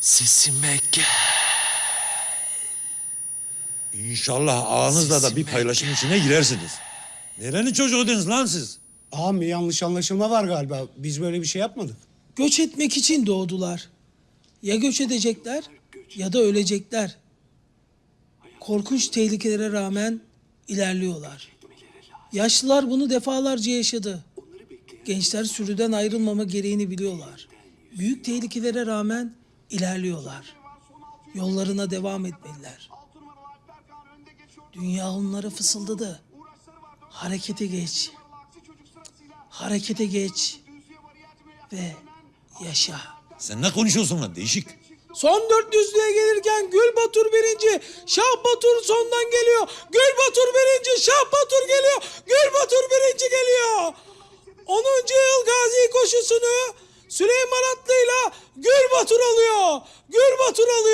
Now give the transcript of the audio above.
Sesime gel. İnşallah ağanızla da bir paylaşım içine girersiniz. Nerenin çocuğuydunuz lan siz? Ağam bir yanlış anlaşılma var galiba. Biz böyle bir şey yapmadık. Göç etmek için doğdular. Ya göç edecekler ya da ölecekler. Korkunç tehlikelere rağmen ilerliyorlar. Yaşlılar bunu defalarca yaşadı. Gençler sürüden ayrılmama gereğini biliyorlar. Büyük tehlikelere rağmen ilerliyorlar. Yollarına devam etmeliler. Dünya onlara fısıldadı. Harekete geç. Harekete geç ve yaşa. Sen ne konuşuyorsun lan değişik? Son 400'lüğe gelirken Gül Batur birinci, Şah Batur sondan geliyor. Gül Batur birinci, Şah Batur geliyor. Gül Batur birinci geliyor. 10. yıl gazi koşusunu Süleyman Atlı'yla Gül Batur alıyor. Gül Batur alıyor.